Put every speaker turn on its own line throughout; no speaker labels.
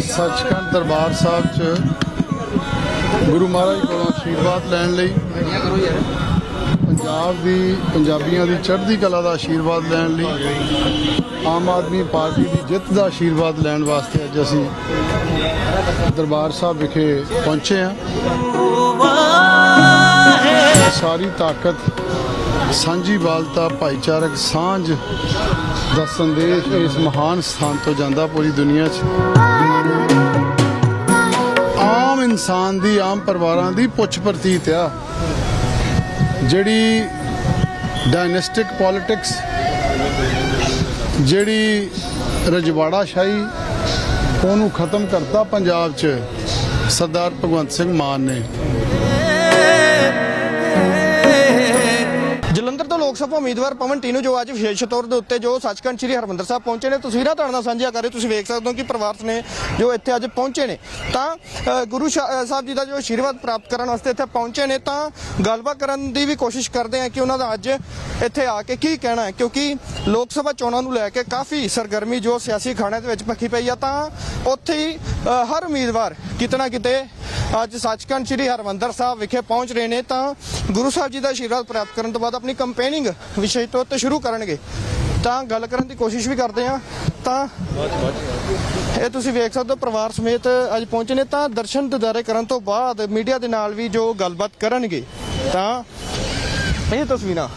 ਸੱਚਖੰਡ ਦਰਬਾਰ ਸਾਹਿਬ 'ਚ ਗੁਰੂ ਮਹਾਰਾਜ ਕੋਲੋਂ ਆਸ਼ੀਰਵਾਦ ਲੈਣ ਲਈ ਪੰਜਾਬ ਦੀ ਪੰਜਾਬੀਆਂ ਦੀ ਚੜ੍ਹਦੀ ਕਲਾ ਦਾ ਆਸ਼ੀਰਵਾਦ ਲੈਣ ਲਈ ਆਮ ਆਦਮੀ ਪਾਰਟੀ ਦੀ ਜਿੱਤ ਦਾ ਆਸ਼ੀਰਵਾਦ ਲੈਣ ਵਾਸਤੇ ਅੱਜ ਅਸੀਂ ਦਰਬਾਰ ਸਾਹਿਬ ਵਿਖੇ ਪਹੁੰਚੇ ਹਾਂ। ਸਾਰੀ ਤਾਕਤ, ਸਾਂਝੀ ਬਾਲਤਾ, ਭਾਈਚਾਰਕ ਸਾਂਝ ਦਾ ਸੰਦੇਸ਼ ਇਸ ਮਹਾਨ ਸਥਾਨ ਤੋਂ ਜਾਂਦਾ ਪੂਰੀ ਦੁਨੀਆ 'ਚ। ਇਨਸਾਨ ਦੀ, ਆਮ ਪਰਿਵਾਰਾਂ ਦੀ ਪੁੱਛ ਪ੍ਰਤੀਤ ਆ। ਜਿਹੜੀ ਡਾਇਨੈਸਟਿਕ ਪੋਲਿਟਿਕਸ ਜਿਹੜੀ ਰਜਵਾੜਾ ਸ਼ਾਹੀ, ਉਹਨੂੰ ਖਤਮ ਕਰਤਾ ਪੰਜਾਬ 'ਚ ਸਰਦਾਰ ਭਗਵੰਤ ਸਿੰਘ ਮਾਨ ਨੇ।
ਜਲੰਧਰ ਤੋਂ ਲੋਕ ਸਭਾ ਉਮੀਦਵਾਰ ਪਵਨ ਟੀਨੂ ਜੋ ਅੱਜ ਵਿਸ਼ੇਸ਼ ਤੌਰ ਦੇ ਉੱਤੇ ਜੋ ਸੱਚਖੰਡ ਸ੍ਰੀ ਹਰਮੰਦਰ ਸਾਹਿਬ ਪਹੁੰਚੇ ਨੇ। ਤਸਵੀਰਾਂ ਤੁਹਾਡੇ ਨਾਲ ਸਾਂਝੀਆਂ ਕਰ ਰਹੇ ਤੁਸੀਂ ਵੇਖ ਸਕਦੇ ਹੋ ਕਿ ਪਰਿਵਾਰ ਨੇ ਜੋ ਇੱਥੇ ਅੱਜ ਪਹੁੰਚੇ ਨੇ। ਤਾਂ ਗੁਰੂ ਸ਼ਾ- ਸਾਹਿਬ ਜੀ ਦਾ ਜੋ ਆਸ਼ੀਰਵਾਦ ਪ੍ਰਾਪਤ ਕਰਨ ਵਾਸਤੇ ਇੱਥੇ ਪਹੁੰਚੇ ਨੇ, ਤਾਂ ਗੱਲਬਾਤ ਕਰਨ ਦੀ ਵੀ ਕੋਸ਼ਿਸ਼ ਕਰਦੇ ਆ ਕਿ ਉਹਨਾਂ ਦਾ ਅੱਜ ਇੱਥੇ ਆ ਕੇ ਕੀ ਕਹਿਣਾ ਹੈ। ਕਿਉਂਕਿ ਲੋਕ ਸਭਾ ਚੋਣਾਂ ਨੂੰ ਲੈ ਕੇ ਕਾਫੀ ਸਰਗਰਮੀ ਜੋ ਸਿਆਸੀ ਖਾਣੇ ਦੇ ਵਿੱਚ ਪੱਖੀ ਪਈ ਆ, ਤਾਂ ਉੱਥੇ ਹੀ ਹਰ ਉਮੀਦਵਾਰ ਕਿਤੇ ਨਾ ਕਿਤੇ ਅੱਜ ਸੱਚਖੰਡ ਸ੍ਰੀ ਹਰਮੰਦਰ ਸਾਹਿਬ ਵਿਖੇ ਪਹੁੰਚ ਰਹੇ ਨੇ ਤਾਂ ਗੁਰੂ ਸਾਹਿਬ ਜੀ ਦਾ ਆਸ਼ੀਰਵਾਦ ਪ੍ਰਾਪਤ ਕਰਨ ਤੋਂ ਬਾਅਦ ਆਪਣੀ ਕੰਪੇਨਿੰਗ ਵਿਸ਼ੇ ਤੌਰ ਤੇ ਸ਼ੁਰੂ ਕਰਨਗੇ। ਤਾਂ ਗੱਲ ਕਰਨ ਦੀ ਕੋਸ਼ਿਸ਼ ਵੀ ਕਰਦੇ ਆ ਤਾਂ ਇਹ ਤੁਸੀਂ ਵੇਖ ਸਕਦੇ ਹੋ, ਪਰਿਵਾਰ ਸਮੇਤ ਅੱਜ ਪਹੁੰਚੇ ਨੇ। ਤਾਂ ਦਰਸ਼ਨ ਦਿਦਾਰੇ ਕਰਨ ਤੋਂ ਬਾਅਦ ਮੀਡੀਆ ਦੇ ਨਾਲ ਵੀ ਜੋ ਗੱਲਬਾਤ ਕਰਨਗੇ, ਤਾਂ ਇਹ ਤਸਵੀਰਾਂ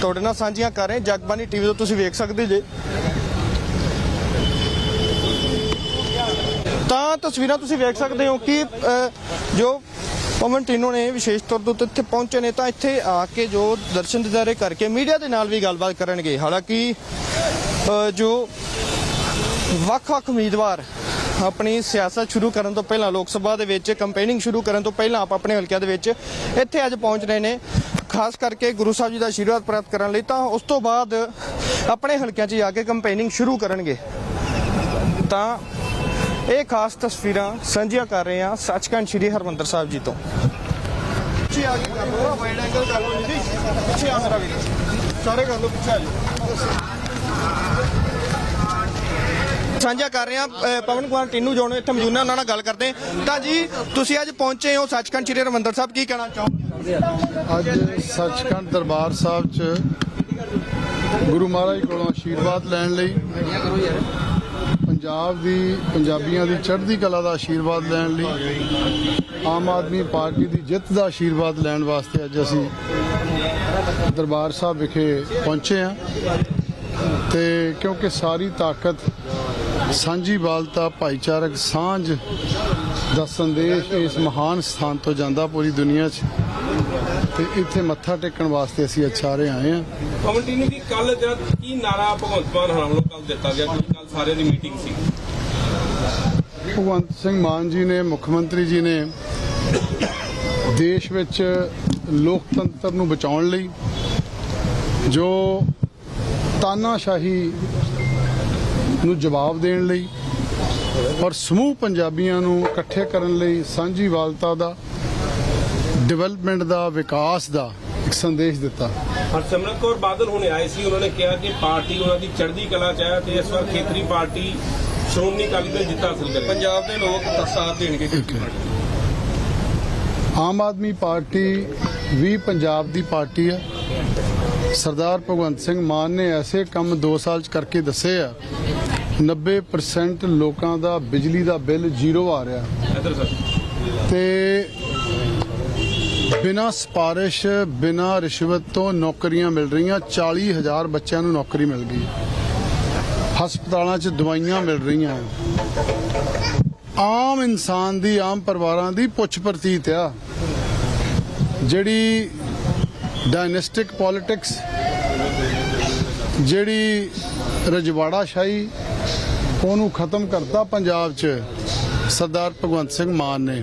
ਤੁਹਾਡੇ ਨਾਲ ਸਾਂਝੀਆਂ ਕਰ ਰਹੇ ਜਗਬਾਨੀ ਟੀਵੀ ਤੋਂ ਤੁਸੀਂ ਵੇਖ ਸਕਦੇ ਜੇ। ਤਾਂ ਤਸਵੀਰਾਂ ਤੁਸੀਂ ਵੇਖ ਸਕਦੇ ਹੋ ਕਿ ਜੋ ਪਵਨ ਟੀਨੋ ਨੇ ਵਿਸ਼ੇਸ਼ ਤੌਰ ਦੇ ਉੱਤੇ ਇੱਥੇ ਪਹੁੰਚੇ ਨੇ, ਤਾਂ ਇੱਥੇ ਆ ਕੇ ਜੋ ਦਰਸ਼ਨ ਦਿਦਾਰੇ ਕਰਕੇ ਮੀਡੀਆ ਦੇ ਨਾਲ ਵੀ ਗੱਲਬਾਤ ਕਰਨਗੇ। ਹਾਲਾਂਕਿ ਜੋ ਵੱਖ-ਵੱਖ ਉਮੀਦਵਾਰ ਆਪਣੀ ਸਿਆਸਤ ਸ਼ੁਰੂ ਕਰਨ ਤੋਂ ਪਹਿਲਾਂ, ਲੋਕ ਸਭਾ ਦੇ ਵਿੱਚ ਕੰਪੇਨਿੰਗ ਸ਼ੁਰੂ ਕਰਨ ਤੋਂ ਪਹਿਲਾਂ ਆਪ ਆਪਣੇ ਹਲਕਿਆਂ ਦੇ ਵਿੱਚ ਇੱਥੇ ਅੱਜ ਪਹੁੰਚ ਰਹੇ ਨੇ। ਖਾਸ ਕਰਕੇ ਗੁਰੂ ਸਾਹਿਬ ਜੀ ਦਾ ਆਸ਼ੀਰਵਾਦ ਪ੍ਰਾਪਤ ਕਰਨ ਲਈ ਤਾਂ ਉਸ ਤੋਂ ਬਾਅਦ ਆਪਣੇ ਹਲਕਿਆਂ 'ਚ ਜਾ ਕੇ ਕੰਪੇਨਿੰਗ ਸ਼ੁਰੂ ਕਰਨਗੇ। ਤਾਂ ਇਹ ਖਾਸ ਤਸਵੀਰਾਂ ਸਾਂਝੀਆਂ ਕਰ ਰਹੇ ਹਾਂ ਸੱਚਖੰਡ ਸ੍ਰੀ ਹਰਮੰਦਰ ਸਾਹਿਬ ਜੀ ਤੋਂ। ਪਿੱਛੇ ਆ ਕੇ ਕਰ ਲਓ ਵਾਈਡ ਐਂਗਲ ਕਰ ਲਓ ਜੀ। ਪਿੱਛੇ ਆ ਮੇਰਾ ਵੀਰ। ਸਾਰੇ ਕਰ ਲਓ ਪਿੱਛੇ ਆ ਜਾਓ। ਸਾਂਝਾ ਕਰ ਰਹੇ ਹਾਂ ਪਵਨ ਕੁਮਾਰ ਟਿੰਨੂ ਜੋਨ ਇੱਥੇ ਮੌਜੂਦ ਨੇ ਉਹਨਾਂ ਨਾਲ ਗੱਲ ਕਰਦੇ। ਤਾਂ ਜੀ ਤੁਸੀਂ ਅੱਜ ਪਹੁੰਚੇ ਹੋ ਸੱਚਖੰਡ ਸ੍ਰੀ ਹਰਮੰਦਰ ਸਾਹਿਬ ਕੀ ਕਹਿਣਾ ਚਾਹੋਗੇ?
ਅੱਜ ਸੱਚਖੰਡ ਦਰਬਾਰ ਸਾਹਿਬ 'ਚ ਗੁਰੂ ਮਹਾਰਾਜ ਕੋਲੋਂ ਆਸ਼ੀਰਵਾਦ ਲੈਣ ਲਈ ਪੰਜਾਬ ਦੀ ਪੰਜਾਬੀਆਂ ਦੀ ਚੜ੍ਹਦੀ ਕਲਾ ਦਾ ਆਸ਼ੀਰਵਾਦ ਲੈਣ ਲਈ ਆਮ ਆਦਮੀ ਪਾਰਟੀ ਦੀ ਜਿੱਤ ਦਾ ਆਸ਼ੀਰਵਾਦ ਲੈਣ ਵਾਸਤੇ ਅੱਜ ਅਸੀਂ ਦਰਬਾਰ ਸਾਹਿਬ ਵਿਖੇ ਪਹੁੰਚੇ ਹਾਂ। ਤੇ ਕਿਉਂਕਿ ਸਾਰੀ ਤਾਕਤ, ਸਾਂਝੀ ਬਾਲਤਾ, ਭਾਈਚਾਰਕ ਸਾਂਝ ਦਾ ਸੰਦੇਸ਼ ਇਸ ਮਹਾਨ ਸਥਾਨ ਤੋਂ ਜਾਂਦਾ ਪੂਰੀ ਦੁਨੀਆ 'ਚ। ਤੇ ਇੱਥੇ ਮੱਥਾ ਟੇਕਣ ਵਾਸਤੇ ਅਸੀਂ ਅਛਾਰੇ ਆਏ ਹਾਂ।
ਪਵਨ ਟੀਨੂ ਜੀ ਕੱਲ ਜਦ ਕੀ ਨਾਰਾ ਭਗਵੰਤ ਮਾਨ ਹੋਣਾ ਵੱਲੋਂ ਕੱਲ ਦਿੱਤਾ ਗਿਆ ਸਾਰਿਆਂ ਦੀ ਮੀਟਿੰਗ ਸੀ।
ਭਗਵੰਤ ਸਿੰਘ ਮਾਨ ਜੀ ਨੇ, ਮੁੱਖ ਮੰਤਰੀ ਜੀ ਨੇ ਦੇਸ਼ ਵਿੱਚ ਲੋਕਤੰਤਰ ਨੂੰ ਬਚਾਉਣ ਲਈ ਜੋ ਤਾਨਾਸ਼ਾਹੀ ਨੂੰ ਜਵਾਬ ਦੇਣ ਲਈ ਔਰ ਸਮੂਹ ਪੰਜਾਬੀਆਂ ਨੂੰ ਇਕੱਠੇ ਕਰਨ ਲਈ ਸਾਂਝੀ ਵਾਲਤਾ ਦਾ, ਡਿਵੈਲਪਮੈਂਟ ਦਾ, ਵਿਕਾਸ ਦਾ ਇੱਕ ਸੰਦੇਸ਼ ਦਿੱਤਾ।
ਹਰਸਿਮਰਤ ਕੌਰ ਬਾਦਲ ਹੁਣੇ ਆਏ ਸੀ ਉਹਨਾਂ ਨੇ ਕਿਹਾ ਕਿ ਪਾਰਟੀ ਉਹਨਾਂ ਦੀ ਚੜ੍ਹਦੀ ਕਲਾ ਚ ਹੈ ਤੇ ਇਸ ਵਾਰ ਖੇਤਰੀ ਪਾਰਟੀ ਸ਼੍ਰੋਮਣੀ ਅਕਾਲੀ ਦਲ ਜਿੱਤ ਹਾਸਲ ਕਰੇ
ਪੰਜਾਬ ਦੇ ਲੋਕ ਸਾਥ ਦੇਣਗੇ
ਆਮ ਆਦਮੀ ਪਾਰਟੀ ਵੀ ਪੰਜਾਬ ਦੀ ਪਾਰਟੀ ਹੈ। ਸਰਦਾਰ ਭਗਵੰਤ ਸਿੰਘ ਮਾਨ ਨੇ ਐਸੇ ਕੰਮ 2 ਸਾਲ ਚ ਕਰਕੇ ਦੱਸੇ ਆ। 90% ਲੋਕਾਂ ਦਾ ਬਿਜਲੀ ਦਾ ਬਿੱਲ ਜ਼ੀਰੋ ਆ ਰਿਹਾ। ਤੇ ਬਿਨਾ ਸਪਾਰਿਸ਼ ਬਿਨਾਂ ਰਿਸ਼ਵਤ ਤੋਂ ਨੌਕਰੀਆਂ ਮਿਲ ਰਹੀਆਂ 40000 ਬੱਚਿਆਂ ਨੂੰ ਨੌਕਰੀ ਮਿਲ ਗਈ। ਹਸਪਤਾਲਾਂ 'ਚ ਦਵਾਈਆਂ ਮਿਲ ਰਹੀਆਂ। ਆਮ ਇਨਸਾਨ ਦੀ, ਆਮ ਪਰਿਵਾਰਾਂ ਦੀ ਪੁੱਛ ਪ੍ਰਤੀਤ ਆ। ਜਿਹੜੀ ਡਾਇਨੈਸਟਿਕ ਪੋਲਿਟਿਕਸ, ਜਿਹੜੀ ਰਜਵਾੜਾ ਸ਼ਾਹੀ, ਉਹਨੂੰ ਖਤਮ ਕਰਤਾ ਪੰਜਾਬ 'ਚ ਸਰਦਾਰ ਭਗਵੰਤ ਸਿੰਘ ਮਾਨ ਨੇ।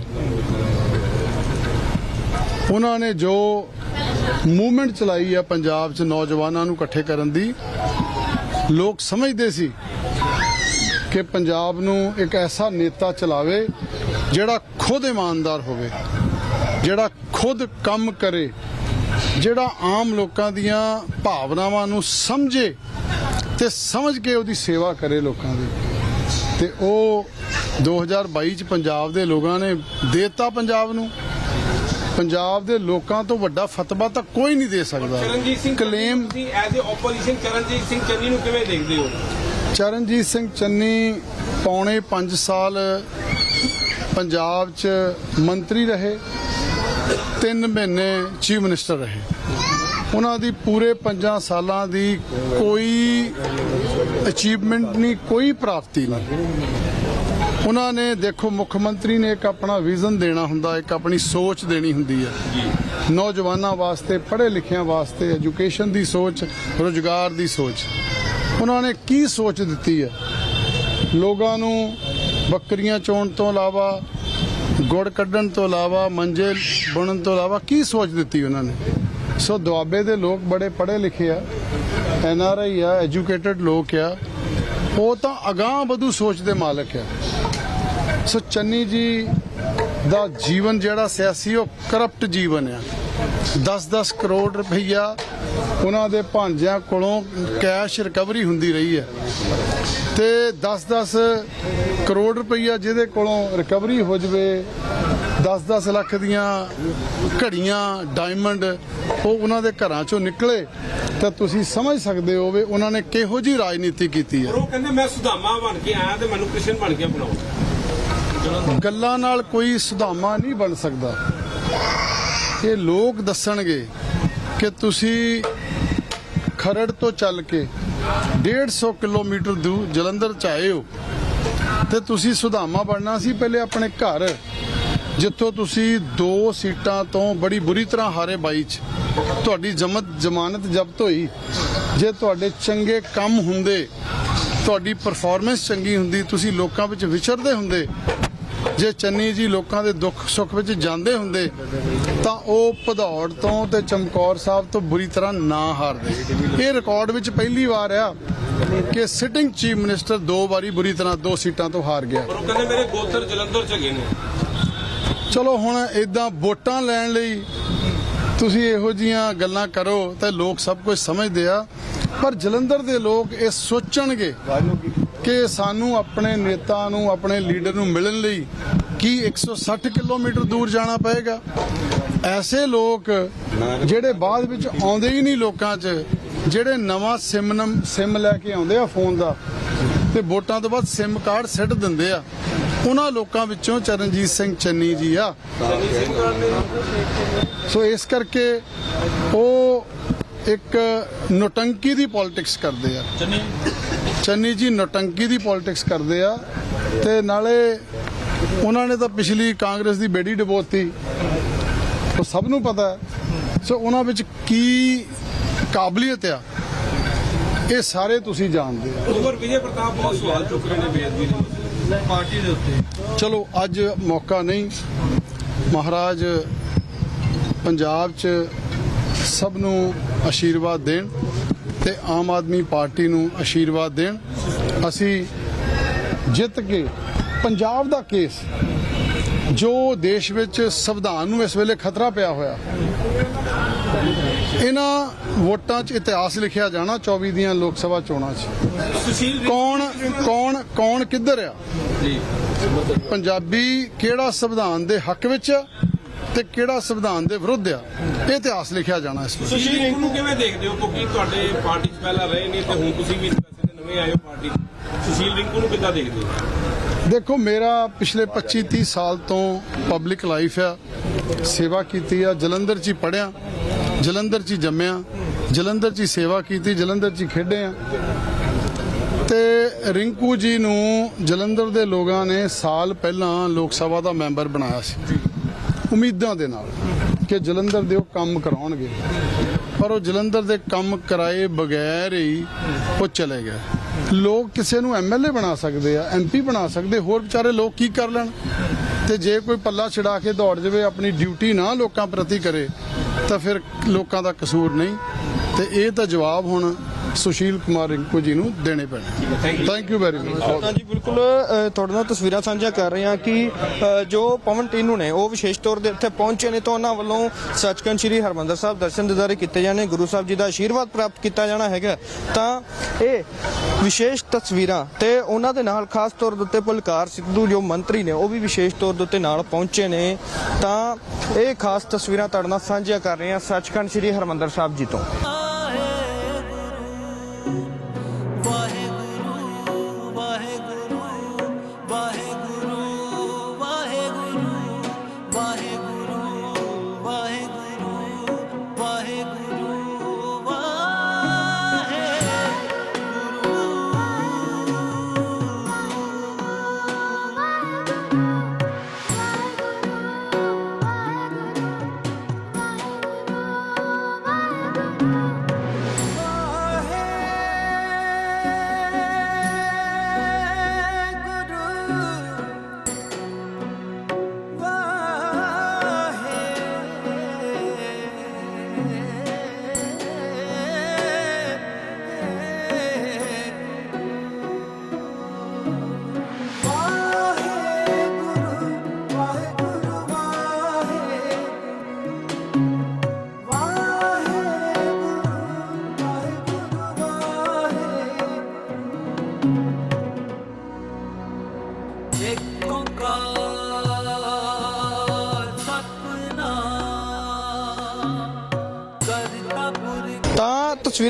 ਉਹਨਾਂ ਨੇ ਜੋ ਮੂਵਮੈਂਟ ਚਲਾਈ ਆ ਪੰਜਾਬ 'ਚ ਨੌਜਵਾਨਾਂ ਨੂੰ ਇਕੱਠੇ ਕਰਨ ਦੀ, ਲੋਕ ਸਮਝਦੇ ਸੀ ਕਿ ਪੰਜਾਬ ਨੂੰ ਇੱਕ ਐਸਾ ਨੇਤਾ ਚਲਾਵੇ ਜਿਹੜਾ ਖੁਦ ਇਮਾਨਦਾਰ ਹੋਵੇ, ਜਿਹੜਾ ਖੁਦ ਕੰਮ ਕਰੇ, ਜਿਹੜਾ ਆਮ ਲੋਕਾਂ ਦੀਆਂ ਭਾਵਨਾਵਾਂ ਨੂੰ ਸਮਝੇ ਤੇ ਸਮਝ ਕੇ ਉਹਦੀ ਸੇਵਾ ਕਰੇ ਲੋਕਾਂ ਦੀ। ਤੇ ਉਹ 2022 ਚ ਪੰਜਾਬ ਦੇ ਲੋਕਾਂ ਨੇ ਦੇਤਾ ਪੰਜਾਬ ਨੂੰ। ਪੰਜਾਬ ਦੇ ਲੋਕਾਂ ਤੋਂ ਵੱਡਾ ਫਤਵਾ ਤਾਂ ਕੋਈ ਨਹੀਂ ਦੇ ਸਕਦਾ।
ਚਰਨਜੀਤ ਸਿੰਘ
ਕਲੇਮ
ਤੁਸੀਂ as a opposition Charanjit Singh Channi ਨੂੰ ਕਿਵੇਂ ਦੇਖਦੇ ਹੋ?
ਚਰਨਜੀਤ ਸਿੰਘ ਚੰਨੀ ਪੌਣੇ 5 ਸਾਲ ਪੰਜਾਬ 'ਚ ਮੰਤਰੀ ਰਹੇ 3 ਮਹੀਨੇ ਚੀਫ ਮਿਨਿਸਟਰ ਰਹੇ। ਉਹਨਾਂ ਦੀ ਪੂਰੇ 5 ਸਾਲਾਂ ਦੀ ਕੋਈ ਅਚੀਵਮੈਂਟ ਨਹੀਂ ਕੋਈ ਪ੍ਰਾਪਤੀ ਨਹੀਂ। ਉਹਨਾਂ ਨੇ ਦੇਖੋ ਮੁੱਖ ਮੰਤਰੀ ਨੇ ਇੱਕ ਆਪਣਾ ਵਿਜ਼ਨ ਦੇਣਾ ਹੁੰਦਾ ਇੱਕ ਆਪਣੀ ਸੋਚ ਦੇਣੀ ਹੁੰਦੀ ਹੈ। ਨੌਜਵਾਨਾਂ ਵਾਸਤੇ ਪੜ੍ਹੇ ਲਿਖਿਆਂ ਵਾਸਤੇ ਐਜੂਕੇਸ਼ਨ ਦੀ ਸੋਚ ਰੋਜ਼ਗਾਰ ਦੀ ਸੋਚ। ਉਹਨਾਂ ਨੇ ਕੀ ਸੋਚ ਦਿੱਤੀ ਹੈ? ਲੋਕਾਂ ਨੂੰ ਬੱਕਰੀਆਂ ਚੋਣ ਤੋਂ ਇਲਾਵਾ ਗੁੜ ਕੱਢਣ ਤੋਂ ਇਲਾਵਾ ਮੰਜੇ ਬੁਣਨ ਤੋਂ ਇਲਾਵਾ ਕੀ ਸੋਚ ਦਿੱਤੀ ਉਹਨਾਂ ਨੇ? ਸੋ ਦੁਆਬੇ ਦੇ ਲੋਕ ਬੜੇ ਪੜ੍ਹੇ ਲਿਖੇ ਆ ਐਨ ਆਰ ਆਈ ਆ ਐਜੂਕੇਟਿਡ ਲੋਕ ਆ। ਉਹ ਤਾਂ ਅਗਾਹ ਵਧੂ ਸੋਚ ਦੇ ਮਾਲਕ ਆ। ਸੋ ਚੰਨੀ ਜੀ ਦਾ ਜੀਵਨ ਜਿਹੜਾ ਸਿਆਸੀ ਉਹ ਕਰਪਟ ਜੀਵਨ ਆ। 10-10 ਕਰੋੜ ਰੁਪਈਆ ਉਹਨਾਂ ਦੇ ਭਾਂਜਿਆਂ ਕੋਲੋਂ ਕੈਸ਼ ਰਿਕਵਰੀ ਹੁੰਦੀ ਰਹੀ ਹੈ। ਤੇ 10-10 ਕਰੋੜ ਰੁਪਈਆ ਜਿਹਦੇ ਕੋਲੋਂ ਰਿਕਵਰੀ ਹੋ ਜਵੇ 10-10 ਲੱਖ ਦੀਆਂ ਘੜੀਆਂ ਡਾਇਮੰਡ ਉਹ ਉਹਨਾਂ ਦੇ ਘਰਾਂ ਚੋਂ ਨਿਕਲੇ, ਤਾਂ ਤੁਸੀਂ ਸਮਝ ਸਕਦੇ ਹੋ ਵੀ ਉਹਨਾਂ ਨੇ ਕਿਹੋ ਜੀ ਰਾਜਨੀਤੀ ਕੀਤੀ ਹੈ।
ਉਹ ਕਹਿੰਦੇ ਮੈਂ ਸੁਧਾਮਾ ਬਣ ਕੇ ਆਇਆ ਤੇ ਮੈਨੂੰ ਕ੍ਰਿਸ਼ਨ ਬਣ ਕੇ ਬਣਾਓ।
ਗੱਲਾਂ ਨਾਲ ਕੋਈ ਸੁਧਾਮਾ ਨਹੀਂ ਬਣ ਸਕਦਾ। ਇਹ ਲੋਕ ਦੱਸਣਗੇ ਕਿ ਤੁਸੀਂ ਖਰੜ ਤੋਂ ਚੱਲ ਕੇ 150 ਕਿਲੋਮੀਟਰ ਦੂਰ ਜਲੰਧਰ ਚ ਆਏ ਹੋ ਤੇ ਤੁਸੀਂ ਸੁਧਾਮਾ ਬਣਨਾ ਸੀ ਪਹਿਲੇ ਆਪਣੇ ਘਰ, ਜਿੱਥੋਂ ਤੁਸੀਂ ਦੋ ਸੀਟਾਂ ਤੋਂ ਬੜੀ ਬੁਰੀ ਤਰ੍ਹਾਂ ਹਾਰੇ ਬਾਈ ਚ। ਤੁਹਾਡੀ ਜਮਤ ਜ਼ਮਾਨਤ ਜ਼ਬਤ ਹੋਈ। ਜੇ ਤੁਹਾਡੇ ਚੰਗੇ ਕੰਮ ਹੁੰਦੇ, ਤੁਹਾਡੀ ਪਰਫਾਰਮੈਂਸ ਚੰਗੀ ਹੁੰਦੀ, ਤੁਸੀਂ ਲੋਕਾਂ ਵਿੱਚ ਵਿਚਰਦੇ ਹੁੰਦੇ ਜੇ ਚੰਨੀ ਜੀ ਲੋਕਾਂ ਦੇ ਦੁੱਖ ਸੁੱਖ ਵਿੱਚ ਜਾਂਦੇ ਹੁੰਦੇ ਤਾਂ ਉਹ ਭਦੌੜ ਤੋਂ ਤੇ ਚਮਕੌਰ ਸਾਹਿਬ ਤੋਂ ਬੁਰੀ ਤਰ੍ਹਾਂ ਨਾ ਹਾਰਦੇ। ਇਹ ਰਿਕਾਰਡ ਵਿੱਚ ਪਹਿਲੀ ਵਾਰ ਆ ਕਿ ਸਿਟਿੰਗ ਚੀਫ ਮਿਨਿਸਟਰ ਦੋ ਵਾਰੀ ਬੁਰੀ ਤਰ੍ਹਾਂ ਦੋ ਸੀਟਾਂ ਤੋਂ ਹਾਰ ਗਿਆ।
ਪਰ ਉਹ ਕਹਿੰਦੇ ਮੇਰੇ ਗੋਤਰ ਜਲੰਧਰ ਚ ਹੈਗੇ ਨੇ।
ਚਲੋ ਹੁਣ ਇਦਾਂ ਵੋਟਾਂ ਲੈਣ ਲਈ ਤੁਸੀਂ ਇਹੋ ਜੀਆਂ ਗੱਲਾਂ ਕਰੋ ਤਾਂ ਲੋਕ ਸਭ ਕੁਝ ਸਮਝਦੇ ਆ ਪਰ ਜਲੰਧਰ ਦੇ ਲੋਕ ਇਹ ਸੋਚਣਗੇ ਕਿ ਸਾਨੂੰ ਆਪਣੇ ਨੇਤਾ ਨੂੰ, ਆਪਣੇ ਲੀਡਰ ਨੂੰ ਮਿਲਣ ਲਈ ਕੀ 160 ਕਿਲੋਮੀਟਰ ਦੂਰ ਜਾਣਾ ਪਏਗਾ? ਐਸੇ ਲੋਕ ਜਿਹੜੇ ਬਾਅਦ ਵਿੱਚ ਆਉਂਦੇ ਹੀ ਨਹੀਂ ਲੋਕਾਂ 'ਚ, ਜਿਹੜੇ ਨਵਾਂ ਸਿਮ ਸਿਮ ਲੈ ਕੇ ਆਉਂਦੇ ਆ ਫੋਨ ਦਾ ਤੇ ਵੋਟਾਂ ਤੋਂ ਬਾਅਦ ਸਿਮ ਕਾਰਡ ਸਿੱਟ ਦਿੰਦੇ ਆ। ਉਹਨਾਂ ਲੋਕਾਂ ਵਿੱਚੋਂ ਚਰਨਜੀਤ ਸਿੰਘ ਚੰਨੀ ਜੀ ਆ। ਸੋ ਇਸ ਕਰਕੇ ਉਹ ਇੱਕ ਨੋਟੰਕੀ ਦੀ ਪੋਲਿਟਿਕਸ ਕਰਦੇ ਆ। ਚੰਨੀ ਜੀ ਨੋਟੰਕੀ ਦੀ ਪੋਲਿਟਿਕਸ ਕਰਦੇ ਆ ਤੇ ਨਾਲੇ ਉਹਨਾਂ ਨੇ ਤਾਂ ਪਿਛਲੀ ਕਾਂਗਰਸ ਦੀ ਬੇੜੀ ਡਬੋਤੀ। ਉਹ ਸਭ ਨੂੰ ਪਤਾ ਹੈ। ਸੋ ਉਹਨਾਂ ਵਿੱਚ ਕੀ ਕਾਬਲੀਅਤ ਆ ਇਹ ਸਾਰੇ ਤੁਸੀਂ ਜਾਣਦੇ ਆ
ਉਮਰ ਵਿਜੇ ਪ੍ਰਤਾਪ ਬਹੁਤ ਸਵਾਲ ਚੁੱਕ ਰਹੇ ਨੇ ਬੇਅਦਬੀ ਦੇ ਪਾਰਟੀ ਦੇ ਉੱਤੇ।
ਚਲੋ ਅੱਜ ਮੌਕਾ ਨਹੀਂ। ਮਹਾਰਾਜ ਪੰਜਾਬ 'ਚ ਸਭ ਨੂੰ ਆਸ਼ੀਰਵਾਦ ਦੇਣ। ਤੇ ਆਮ ਆਦਮੀ ਪਾਰਟੀ ਨੂੰ ਆਸ਼ੀਰਵਾਦ ਦੇਣ। ਅਸੀਂ ਜਿੱਤ ਕੇ ਪੰਜਾਬ ਦਾ ਕੇਸ ਜੋ ਦੇਸ਼ ਵਿੱਚ ਸੰਵਿਧਾਨ ਨੂੰ ਇਸ ਵੇਲੇ ਖਤਰਾ ਪਿਆ ਹੋਇਆ ਇਹਨਾਂ ਵੋਟਾਂ 'ਚ ਇਤਿਹਾਸ ਲਿਖਿਆ ਜਾਣਾ 24 ਦੀਆਂ ਲੋਕ ਸਭਾ ਚੋਣਾਂ 'ਚ। ਕੌਣ ਕੌਣ ਕੌਣ ਕਿੱਧਰ ਆ? ਪੰਜਾਬੀ ਕਿਹੜਾ ਸੰਵਿਧਾਨ ਦੇ ਹੱਕ ਵਿੱਚ ਆ? ਤੇ ਕਿਹੜਾ ਸੰਵਿਧਾਨ ਦੇ ਵਿਰੁੱਧ ਆ? ਇਹ ਇਤਿਹਾਸ ਲਿਖਿਆ ਜਾਣਾ ਇਸ ਵਿੱਚ
ਸੁਸ਼ੀਲ ਰਿੰਕੂ ਨੂੰ ਕਿਵੇਂ ਦੇਖਦੇ ਹੋ? ਕਿਉਂਕਿ ਤੁਹਾਡੇ ਪਾਰਟੀ 'ਚ ਪਹਿਲਾਂ ਰਹੇ ਨੇ ਤੇ ਹੁਣ ਤੁਸੀਂ ਵੀ ਇਸ ਪਾਸੇ ਦੇ ਨਵੇਂ ਆਏ ਹੋ ਪਾਰਟੀ 'ਚ। ਸੁਸ਼ੀਲ ਰਿੰਕੂ ਨੂੰ ਕਿੱਦਾਂ ਦੇਖਦੇ ਹੋ?
ਦੇਖੋ ਮੇਰਾ ਪਿਛਲੇ 25 30 ਸਾਲ ਤੋਂ ਪਬਲਿਕ ਲਾਈਫ ਆ। ਸੇਵਾ ਕੀਤੀ ਆ। ਜਲੰਧਰ 'ਚ ਹੀ ਪੜਿਆ ਜਲੰਧਰ 'ਚ ਹੀ ਜੰਮਿਆ। ਜਲੰਧਰ 'ਚ ਹੀ ਸੇਵਾ ਕੀਤੀ। ਜਲੰਧਰ 'ਚ ਹੀ ਖੇਡੇ ਆ। ਤੇ ਰਿੰਕੂ ਜੀ ਨੂੰ ਜਲੰਧਰ ਦੇ ਲੋਕਾਂ ਨੇ ਸਾਲ ਪਹਿਲਾਂ ਲੋਕ ਸਭਾ ਦਾ ਮੈਂਬਰ ਬਣਾਇਆ ਸੀ। ਉਮੀਦਾਂ ਦੇ ਨਾਲ ਕਿ ਜਲੰਧਰ ਦੇ ਉਹ ਕੰਮ ਕਰਾਉਣਗੇ। ਪਰ ਉਹ ਜਲੰਧਰ ਦੇ ਕੰਮ ਕਰਾਏ ਬਗੈਰ ਹੀ ਉਹ ਚਲੇ ਗਏ। ਲੋਕ ਕਿਸੇ ਨੂੰ ਐਮਐਲਏ ਬਣਾ ਸਕਦੇ ਆ ਐਮਪੀ ਬਣਾ ਸਕਦੇ, ਹੋਰ ਵਿਚਾਰੇ ਲੋਕ ਕੀ ਕਰ ਲੈਣ? ਤੇ ਜੇ ਕੋਈ ਪੱਲਾ ਛਡਾ ਕੇ ਦੌੜ ਜਾਵੇ, ਆਪਣੀ ਡਿਊਟੀ ਨਾ ਲੋਕਾਂ ਪ੍ਰਤੀ ਕਰੇ, ਤਾਂ ਫਿਰ ਲੋਕਾਂ ਦਾ ਕਸੂਰ ਨਹੀਂ। ਤੇ ਇਹ ਤਾਂ ਜਵਾਬ ਹੁਣ ਸੁਸ਼ੀਲ ਕੁਮਾਰ ਰਿੰਕੂ ਜੀ ਨੂੰ ਦੇਣੇ ਪੈਣੇ। ਥੈਂਕ ਯੂ ਵੈਰੀ ਮਚ
ਹਾਂਜੀ ਬਿਲਕੁਲ ਤੁਹਾਡੇ ਨਾਲ ਤਸਵੀਰਾਂ ਸਾਂਝੀਆਂ ਕਰ ਰਹੇ ਹਾਂ ਕਿ ਜੋ ਪਵਨ ਟੀਨੂ ਨੇ, ਉਹ ਵਿਸ਼ੇਸ਼ ਤੌਰ ਦੇ ਇੱਥੇ ਪਹੁੰਚੇ ਨੇ ਤਾਂ ਉਹਨਾਂ ਵੱਲੋਂ ਸੱਚਖੰਡ ਸ੍ਰੀ ਹਰਮੰਦਰ ਸਾਹਿਬ ਦਰਸ਼ਨ ਦਿਦਾਰੇ ਕੀਤੇ ਜਾਣੇ, ਗੁਰੂ ਸਾਹਿਬ ਜੀ ਦਾ ਆਸ਼ੀਰਵਾਦ ਪ੍ਰਾਪਤ ਕੀਤਾ ਜਾਣਾ ਹੈਗਾ। ਤਾਂ ਇਹ ਵਿਸ਼ੇਸ਼ ਤਸਵੀਰਾਂ ਤੇ ਉਹਨਾਂ ਦੇ ਨਾਲ ਖਾਸ ਤੌਰ ਦੇ ਉੱਤੇ ਪੁਲਕਾਰ ਸਿੱਧੂ ਜੋ ਮੰਤਰੀ ਨੇ, ਉਹ ਵੀ ਵਿਸ਼ੇਸ਼ ਤੌਰ ਦੇ ਉੱਤੇ ਨਾਲ ਪਹੁੰਚੇ ਨੇ। ਤਾਂ ਇਹ ਖਾਸ ਤਸਵੀਰਾਂ ਤੁਹਾਡੇ ਨਾਲ ਸਾਂਝੀਆਂ ਕਰ ਰਹੇ ਹਾਂ ਸੱਚਖੰਡ ਸ੍ਰੀ ਹਰਮੰਦਰ ਸਾਹਿਬ ਜੀ ਤੋਂ।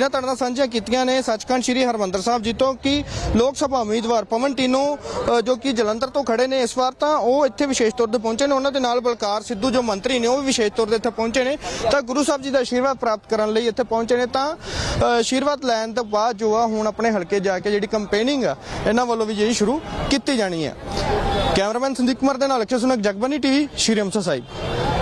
ਤਸਵੀਰਾਂ ਤੁਹਾਡੇ ਨਾਲ ਸਾਂਝੀਆਂ ਕੀਤੀਆਂ ਨੇ ਸੱਚਖੰਡ ਸ੍ਰੀ ਹਰਮੰਦਰ ਸਾਹਿਬ ਜੀ ਤੋਂ ਕਿ ਲੋਕ ਸਭਾ ਉਮੀਦਵਾਰ ਪਵਨ ਟੀਨੋ ਜੋ ਕਿ ਜਲੰਧਰ ਤੋਂ ਖੜੇ ਨੇ ਇਸ ਵਾਰ ਤਾਂ ਉਹ ਇੱਥੇ ਵਿਸ਼ੇਸ਼ ਤੌਰ ਤੇ ਪਹੁੰਚੇ ਨੇ। ਉਹਨਾਂ ਦੇ ਨਾਲ ਬਲਕਾਰ ਸਿੱਧੂ ਜੋ ਮੰਤਰੀ ਨੇ, ਉਹ ਵੀ ਵਿਸ਼ੇਸ਼ ਤੌਰ ਤੇ ਇੱਥੇ ਪਹੁੰਚੇ ਨੇ। ਤਾਂ ਗੁਰੂ ਸਾਹਿਬ ਜੀ ਦਾ ਆਸ਼ੀਰਵਾਦ ਪ੍ਰਾਪਤ ਕਰਨ ਲਈ ਇੱਥੇ ਪਹੁੰਚੇ ਨੇ। ਤਾਂ ਆਸ਼ੀਰਵਾਦ ਲੈਣ ਤੋਂ ਬਾਅਦ ਜੋ ਆ ਹੁਣ ਆਪਣੇ ਹਲਕੇ ਜਾ ਕੇ ਜਿਹੜੀ ਕੰਪੇਨਿੰਗ ਆ, ਇਹਨਾਂ ਵੱਲੋਂ ਵੀ ਜਿਹੜੀ ਸ਼ੁਰੂ ਕੀਤੀ ਜਾਣੀ ਹੈ ਕੈਮਰਾਮੈਨ ਸੰਦੀਪ ਕੁਮਾਰ ਦੇ ਨਾਲ ਅਕਸ਼ੇ ਸੁਨਕ, ਜਗਬਾਨੀ ਟੀਵੀ, ਸ਼੍ਰੀ ਅੰਮ੍ਰਿਤਸਰ ਸਾਹਿਬ।